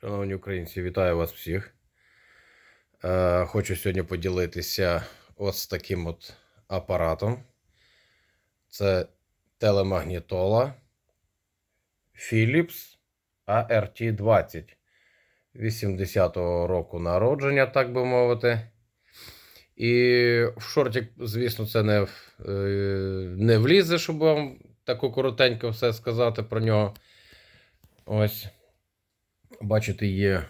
Шановні українці, вітаю вас всіх. Е, хочу сьогодні поділитися ось таким от апаратом. Це телемагнітола Philips ART20 80-го року народження, так би мовити. І в шорті, звісно, це не, е, не влізе, щоб вам таку коротенько все сказати про нього. Ось. Бачите, є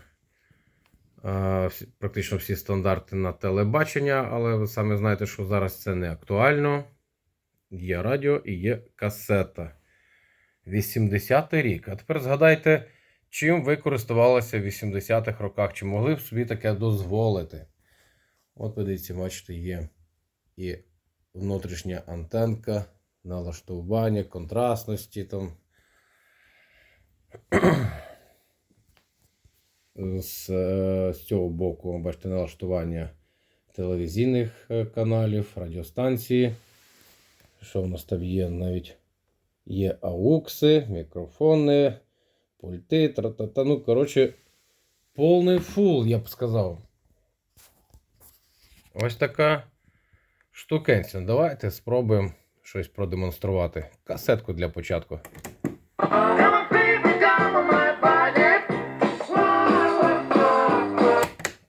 е, практично всі стандарти на телебачення, але ви самі знаєте, що зараз це не актуально. Є радіо і є касета. 80-й рік. А тепер згадайте, чим ви користувалися в 80-х роках, чи могли б собі таке дозволити. От, подивіться, бачите, є і внутрішня антенка, налаштування, контрастності там. З, е, з цього боку, бачите, налаштування телевізійних е, каналів, радіостанції. Що в нас там є? Навіть є аукси, мікрофони, пульти, тра-та-та. Ну, коротше, повний фул, я б сказав. Ось така штукенця. Давайте спробуємо щось продемонструвати. Касетку для початку.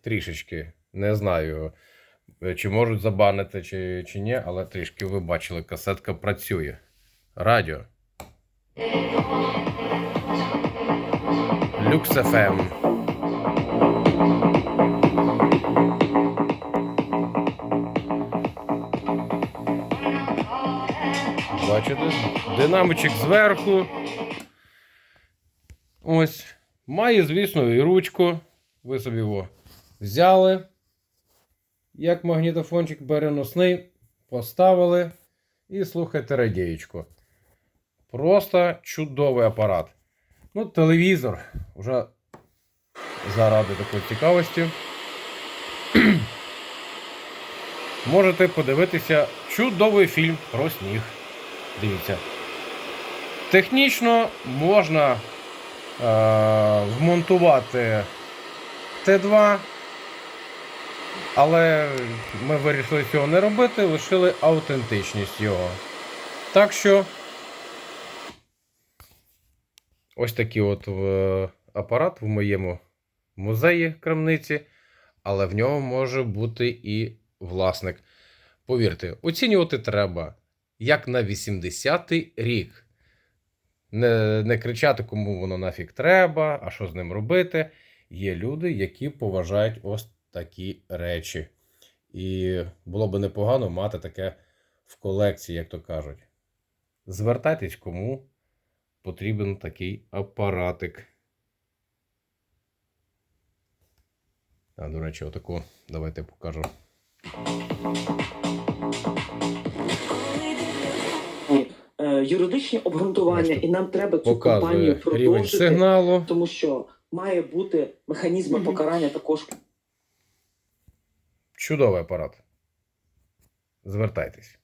Трішечки. Не знаю, е, чи можуть забанити, чи, чи ні, але трішки ви бачили, касетка працює. Радіо. Люкс Ем. FM. Бачите? Динамичок зверху. Ось. Має, звісно, і ручку. Ви собі його взяли. Як магнітофончик переносний, поставили і слухайте радієчко. Просто чудовий апарат. Ну, телевізор вже заради такої цікавості. Можете подивитися чудовий фільм про сніг. Дивіться. Технічно можна е, вмонтувати Т2, але ми вирішили цього не робити, лишили аутентичність його. Так що ось такий от е, апарат в моєму музеї крамниці, але в нього може бути і власник. Повірте, оцінювати треба як на 80-й рік. Не, не кричати, кому воно нафіг треба, а що з ним робити. Є люди, які поважають ось такі речі. І було би непогано мати таке в колекції, як то кажуть. Звертайтесь, кому потрібен такий апаратик. А, до речі, отаку давайте покажу. е, юридичні обґрунтування, і нам треба цю рівень продовжити, сигналу. тому що має бути механізми покарання також Чудовий апарат. Звертайтесь.